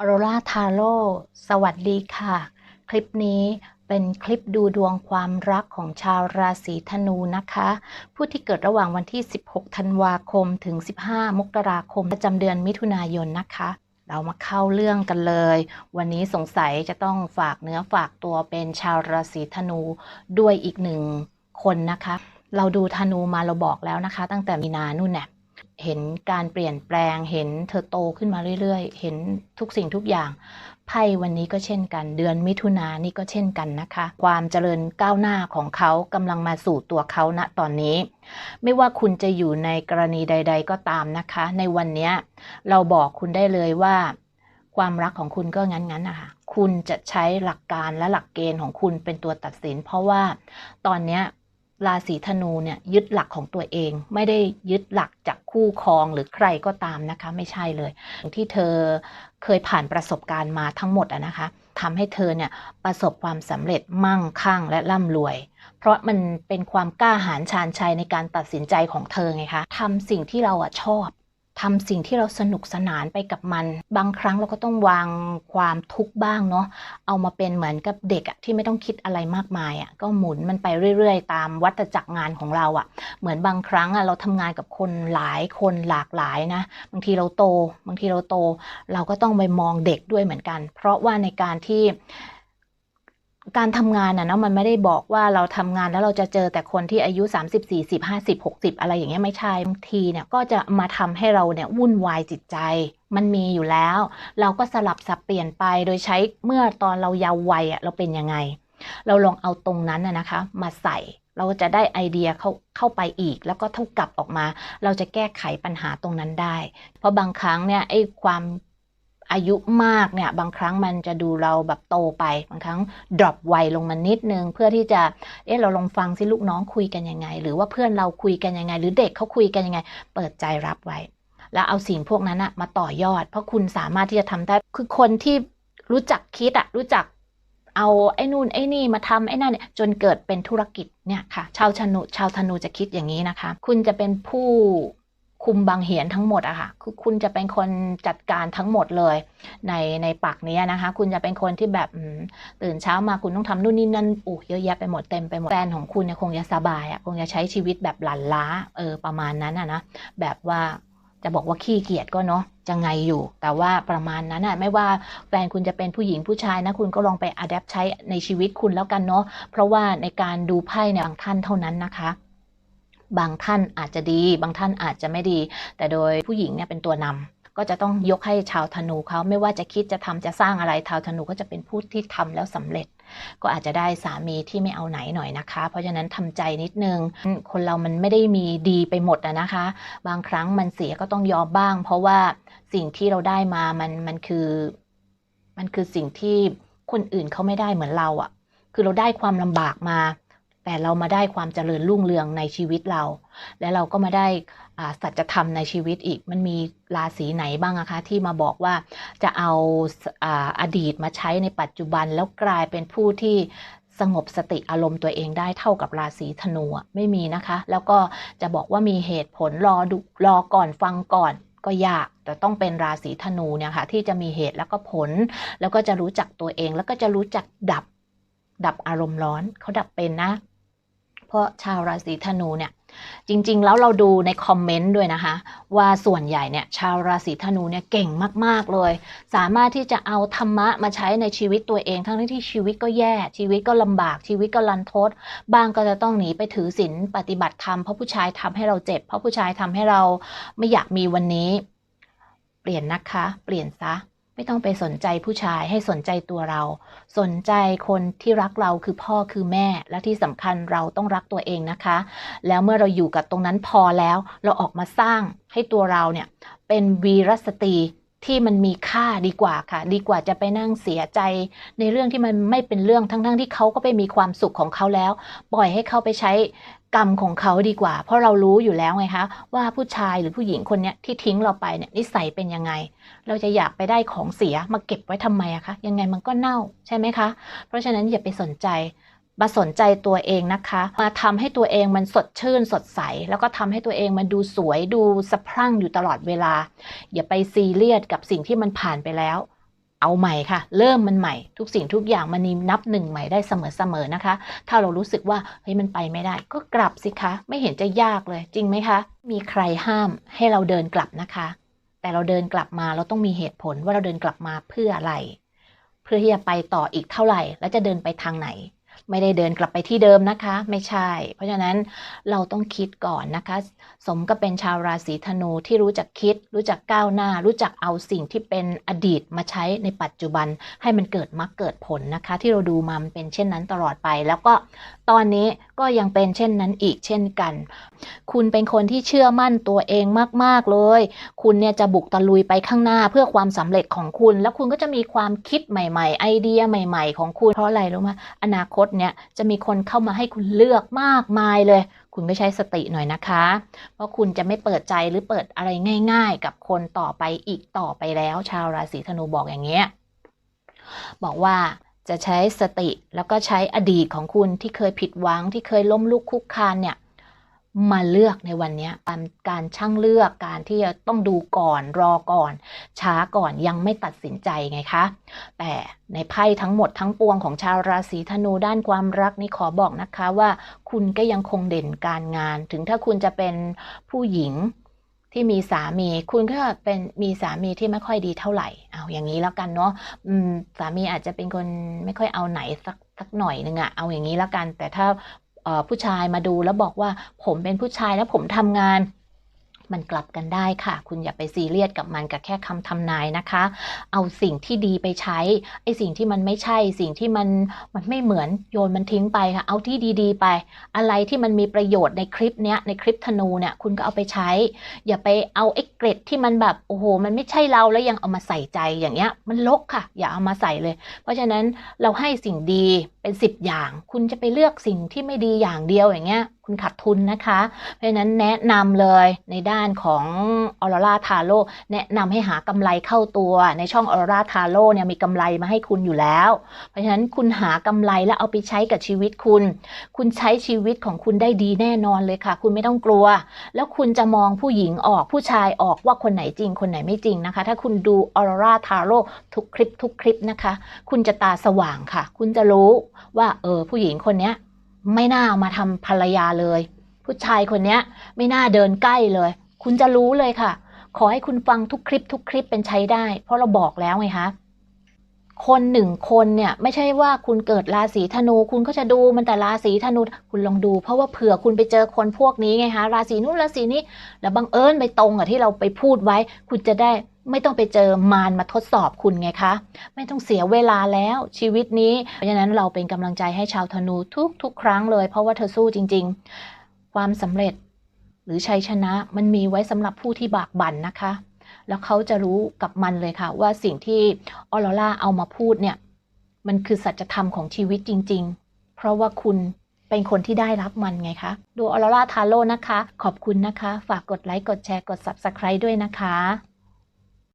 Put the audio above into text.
ออโรราทาโร่สวัสดีค่ะ คลิปนี้เป็นคลิปดูดวงความรักของชาวราศีธนูนะคะ ผู้ที่เกิดระหว่างวันที่ 16 ธันวาคมถึง 15 มกราคมประจำเดือนมิถุนายนนะคะ เรามาเข้าเรื่องกันเลย วันนี้สงสัยจะต้องฝากเนื้อฝากตัวเป็นชาวราศีธนูด้วยอีกหนึ่งคนนะคะ เราดูธนูมาเราบอกแล้วนะคะ ตั้งแต่มีนานู่นเนี่ย เห็นการเปลี่ยนแปลง เห็นเธอโตขึ้นมาเรื่อยๆ เห็นทุกสิ่งทุกอย่างไพ่วันนี้ก็เช่นกัน เดือนมิถุนายนนี่ก็เช่นกันนะคะ ความเจริญก้าวหน้าของเขากำลังมาสู่ตัวเขาณตอนนี้ ไม่ว่าคุณจะอยู่ในกรณีใด ๆ ก็ตามนะคะ ในวันนี้เราบอกคุณได้เลยว่า ความรักของคุณก็งั้นๆนะคะคุณจะใช้หลักการและหลักเกณฑ์ของคุณเป็นตัวตัดสิน เพราะว่าตอนนี้ ราศีธนูเนี่ยยึดหลักของตัวเอง ไม่ได้ยึดหลักจากคู่ครองหรือใครก็ตามนะคะ ไม่ใช่เลย ที่เธอเคยผ่านประสบการณ์มาทั้งหมดอะนะคะทำให้เธอเนี่ยประสบความสำเร็จมั่งคั่งและร่ำรวย เพราะมันเป็นความกล้าหาญชาญชัยในการตัดสินใจของเธอไงคะทำสิ่งที่เราอะชอบ ทำสิ่งที่เราสนุกสนานไปกับมัน บางครั้งเราก็ต้องวางความทุกข์บ้างเนาะเอามาเป็นเหมือนกับเด็กอะที่ไม่ต้องคิดอะไรมากมายอะก็หมุนมันไปเรื่อยๆ ตามวัฏจักรงานของเราอะเหมือนบางครั้งอะเราทำงานกับคนหลายคนหลากหลายนะบางทีเราโต บางทีเราโต เราก็ต้องไปมองเด็กด้วยเหมือนกัน เพราะว่าในการที่ การทำงานน่ะเนาะมันไม่ได้บอกว่าเราทำงานแล้วเราจะเจอแต่คนที่อายุ 30 40 50 60 อะไรอย่างเงี้ยไม่ใช่บางทีเนี่ยก็จะมาทำให้เราเนี่ยวุ่นวายจิตใจมันมีอยู่แล้ว เราก็สลับสับเปลี่ยนไปโดยใช้เมื่อตอนเราเยาว์วัยอะเราเป็นยังไง เราลองเอาตรงนั้นนะนะคะ มาใส่เราจะได้ไอเดียเข้าเข้าไปอีก แล้วก็เท่ากลับออกมา เราจะแก้ไขปัญหาตรงนั้นได้ เพราะบางครั้งเนี่ยไอ้ความ อายุมากเนี่ยบางครั้งมันจะดูเราแบบโตไป บางครั้ง drop วัยลงมานิดนึง เพื่อที่จะเอ๊ะเราลองฟังสิลูกน้องคุยกันยังไง หรือว่าเพื่อนเราคุยกันยังไง หรือเด็กเขาคุยกันยังไง เปิดใจรับไว้ แล้วเอาสิ่งพวกนั้นอะมาต่อยอด เพราะคุณสามารถที่จะทำได้คือคนที่รู้จักคิดอะรู้จักเอาไอ้นู่นไอ้นี่มาทำไอ้นั่นเนี่ยจนเกิดเป็นธุรกิจเนี่ยค่ะ ชาวธนูชาวธนูจะคิดอย่างนี้นะคะ คุณจะเป็นผู้ คุมบางเหียนทั้งหมดอะค่ะคือคุณจะเป็นคนจัดการทั้งหมดเลย ในในปักนี้นะคะ คุณจะเป็นคนที่แบบตื่นเช้ามาคุณต้องทำนู่นนี่นั่นโอ้เยอะแยะไปหมดเต็มไปหมดแฟนของคุณเนี่ยคงจะสบายอะคงจะใช้ชีวิตแบบหลั่นล้าเออประมาณนั้นอะนะแบบว่าจะบอกว่าขี้เกียจก็เนาะจะไงอยู่ แต่ว่าประมาณนั้นอะไม่ว่าแฟนคุณจะเป็นผู้หญิงผู้ชายนะ คุณก็ลองไปอัดแอปใช้ในชีวิตคุณแล้วกันเนาะเพราะว่าในการดูไพ่เนี่ยบางท่านเท่านั้นนะคะ บางท่านอาจจะดี บางท่านอาจจะไม่ดี แต่โดยผู้หญิงเนี่ยเป็นตัวนำก็จะต้องยกให้ชาวธนูเขาไม่ว่าจะคิดจะทำจะสร้างอะไรชาวธนูก็จะเป็นผู้ที่ทำแล้วสำเร็จ ก็อาจจะได้สามีที่ไม่เอาไหนหน่อยนะคะ เพราะฉะนั้นทำใจนิดนึง คนเรามันไม่ได้มีดีไปหมดอะนะคะ บางครั้งมันเสียก็ต้องยอมบ้าง เพราะว่าสิ่งที่เราได้มามันมันคือ มันคือสิ่งที่คนอื่นเขาไม่ได้เหมือนเราอะคือเราได้ความลำบากมา แต่เรามาได้ความเจริญรุ่งเรืองในชีวิตเรา และเราก็มาได้สัจธรรมในชีวิตอีก มันมีราศีไหนบ้างอะคะที่มาบอกว่าจะเอาอาดีตมาใช้ในปัจจุบันแล้วกลายเป็นผู้ที่สงบสติอารมณ์ตัวเองได้เท่ากับราศีธนูไม่มีนะคะ แล้วก็จะบอกว่ามีเหตุผลรอดูรอก่อนฟังก่อนก็ยากแต่ต้องเป็นราศีธนูเนี่ยค่ะที่จะมีเหตุแล้วก็ผล แล้วก็จะรู้จักตัวเองแล้วก็จะรู้จักดับดับอารมณ์ร้อนเขาดับเป็นนะ เพราะชาวราศีธนูเนี่ยจริงๆ แล้วเราดูในคอมเมนต์ด้วยนะคะ ว่าส่วนใหญ่เนี่ยชาวราศีธนูเนี่ยเก่งมากๆเลย สามารถที่จะเอาธรรมะมาใช้ในชีวิตตัวเอง ทั้งที่ชีวิตก็แย่ชีวิตก็ลำบากชีวิตก็รันทดบางก็จะต้องหนีไปถือศีลปฏิบัติธรรมเพราะผู้ชายทำให้เราเจ็บ เพราะผู้ชายทำให้เราไม่อยากมีวันนี้ เปลี่ยนนะคะ เปลี่ยนซะ ไม่ต้องไปสนใจผู้ชายให้สนใจตัวเรา สนใจคนที่รักเราคือพ่อคือแม่ และที่สำคัญเราต้องรักตัวเองนะคะ แล้วเมื่อเราอยู่กับตรงนั้นพอแล้ว เราออกมาสร้างให้ตัวเราเนี่ยเป็นวีรสตรีที่มันมีค่าดีกว่าค่ะ ดีกว่าจะไปนั่งเสียใจ ในเรื่องที่มันไม่เป็นเรื่องทั้งๆที่เขาก็ไปมีความสุขของเขาแล้ว ปล่อยให้เขาไปใช้ กรรมของเขาดีกว่า เพราะเรารู้อยู่แล้วไงคะว่าผู้ชายหรือผู้หญิงคนนี้ที่ทิ้งเราไปเนี่ยนิสัยเป็นยังไง เราจะอยากไปได้ของเสียมาเก็บไว้ทำไมอะคะยังไงมันก็เน่าใช่ไหมคะ เพราะฉะนั้นอย่าไปสนใจมาสนใจตัวเองนะคะ มาทำให้ตัวเองมันสดชื่นสดใส แล้วก็ทำให้ตัวเองมันดูสวยดูสะพรั่งอยู่ตลอดเวลา อย่าไปซีเรียสกับสิ่งที่มันผ่านไปแล้ว เอาใหม่ค่ะ เริ่มมันใหม่ ทุกสิ่งทุกอย่างมันมีนับหนึ่งใหม่ได้เสมอๆนะคะ ถ้าเรารู้สึกว่าเฮ้ยมันไปไม่ได้ ก็กลับสิคะ ไม่เห็นจะยากเลย จริงไหมคะ มีใครห้ามให้เราเดินกลับนะคะ แต่เราเดินกลับมาเราต้องมีเหตุผลว่าเราเดินกลับมาเพื่ออะไร เพื่อที่จะไปต่ออีกเท่าไหร่ และจะเดินไปทางไหน ไม่ได้เดินกลับไปที่เดิมนะคะ ไม่ใช่ เพราะฉะนั้นเราต้องคิดก่อนนะคะ สมกับเป็นชาวราศีธนูที่รู้จักคิด รู้จักก้าวหน้า รู้จักเอาสิ่งที่เป็นอดีตมาใช้ในปัจจุบัน ให้มันเกิดมรรคเกิดผลนะคะ ที่เราดูมามันเป็นเช่นนั้นตลอดไป แล้วก็ตอนนี้ก็ยังเป็นเช่นนั้นอีกเช่นกัน คุณเป็นคนที่เชื่อมั่นตัวเองมาก ๆ เลย คุณเนี่ยจะบุกตะลุยไปข้างหน้าเพื่อความสำเร็จของคุณ แล้วคุณก็จะมีความคิดใหม่ ๆ ไอเดียใหม่ ๆ ของคุณเพราะอะไรรู้ไหมอนาคตเนี่ยจะมีคนเข้ามาให้คุณเลือกมากมายเลย คุณก็ใช้สติหน่อยนะคะ เพราะคุณจะไม่เปิดใจหรือเปิดอะไรง่าย ๆ กับคนต่อไปอีกต่อไปแล้ว ชาวราศีธนูบอกอย่างเงี้ยบอกว่าจะใช้สติแล้วก็ใช้อดีตของคุณที่เคยผิดหวังที่เคยล้มลุกคุกคานเนี่ย มาเลือกในวันนี้การการช่างเลือกการที่จะต้องดูก่อนรอก่อน ช้าก่อนยังไม่ตัดสินใจไงคะ แต่ในไพ่ทั้งหมดทั้งปวงของชาวราศีธนูด้านความรักนี่ขอบอกนะคะว่า คุณก็ยังคงเด่นการงาน ถึงถ้าคุณจะเป็นผู้หญิงที่มีสามี คุณก็เป็นมีสามีที่ไม่ค่อยดีเท่าไหร่เอาอย่างนี้แล้วกันเนาะสามีอาจจะเป็นคนไม่ค่อยเอาไหนสักสักหน่อยนึงอะเอาอย่างนี้แล้วกัน แต่ถ้า ผู้ชายมาดูแล้วบอกว่าผมเป็นผู้ชายแล้วผมทำงาน มันกลับกันได้ค่ะ คุณอย่าไปซีเรียสกับมันกับแค่คำทำนายนะคะ เอาสิ่งที่ดีไปใช้ไอ้สิ่งที่มันไม่ใช่ สิ่งที่มันมันไม่เหมือนโยนมันทิ้งไปค่ะ เอาที่ดีๆ ไป อะไรที่มันมีประโยชน์ในคลิปเนี้ยในคลิปธนูเนี่ยคุณก็เอาไปใช้ อย่าไปเอาไอ้เกร็ดที่มันแบบโอ้โห มันไม่ใช่เราแล้วยังเอามาใส่ใจอย่างเงี้ย มันลกค่ะ อย่าเอามาใส่เลย เพราะฉะนั้นเราให้สิ่งดีเป็น 10 อย่าง คุณจะไปเลือกสิ่งที่ไม่ดีอย่างเดียวอย่างเงี้ย คุณขาดทุนนะคะ เพราะฉะนั้นแนะนำเลยในด้านของออร่าทาโร่แนะนำให้หากำไรเข้าตัว ในช่องออร่าทาโร่เนี่ยมีกำไรมาให้คุณอยู่แล้ว เพราะฉะนั้นคุณหากำไรแล้วเอาไปใช้กับชีวิตคุณ คุณใช้ชีวิตของคุณได้ดีแน่นอนเลยค่ะ คุณไม่ต้องกลัว แล้วคุณจะมองผู้หญิงออกผู้ชายออกว่าคนไหนจริง คนไหนไม่จริงนะคะ ถ้าคุณดูออร่าทาโร่ทุกคลิปทุกคลิปนะคะ คุณจะตาสว่างค่ะ คุณจะรู้ว่าเออผู้หญิงคนเนี้ยไม่น่าเอามาทำภรรยาเลย ผู้ชายคนเนี้ยไม่น่าเดินใกล้เลย คุณจะรู้เลยค่ะ ขอให้คุณฟังทุกคลิปทุกคลิปเป็นใช้ได้ เพราะเราบอกแล้วไงคะคนหนึ่งคนเนี่ยไม่ใช่ว่าคุณเกิดราศีธนู คุณก็จะดูมันแต่ราศีธนูคุณลองดู เพราะว่าเผื่อคุณไปเจอคนพวกนี้ไงคะราศีนู้นราศีนี้ แล้วบังเอิญไปตรงกับที่เราไปพูดไว้ คุณจะได้ไม่ต้องไปเจอมารมาทดสอบคุณไงคะ ไม่ต้องเสียเวลาแล้วชีวิตนี้ เพราะฉะนั้นเราเป็นกำลังใจให้ชาวธนูทุกทุกครั้งเลย เพราะว่าเธอสู้จริง ๆ ความสำเร็จ หรือชัยชนะมันมีไว้สำหรับผู้ที่บากบั่นนะคะ แล้วเขาจะรู้กับมันเลยค่ะ ว่าสิ่งที่ออโรล่าเอามาพูดเนี่ย มันคือสัจธรรมของชีวิตจริง ๆ เพราะว่าคุณเป็นคนที่ได้รับมันไงคะ ดูออโรล่าทาโร่นะคะ ขอบคุณนะคะ ฝากกดไลค์ กดแชร์ กด Subscribe ด้วยนะคะ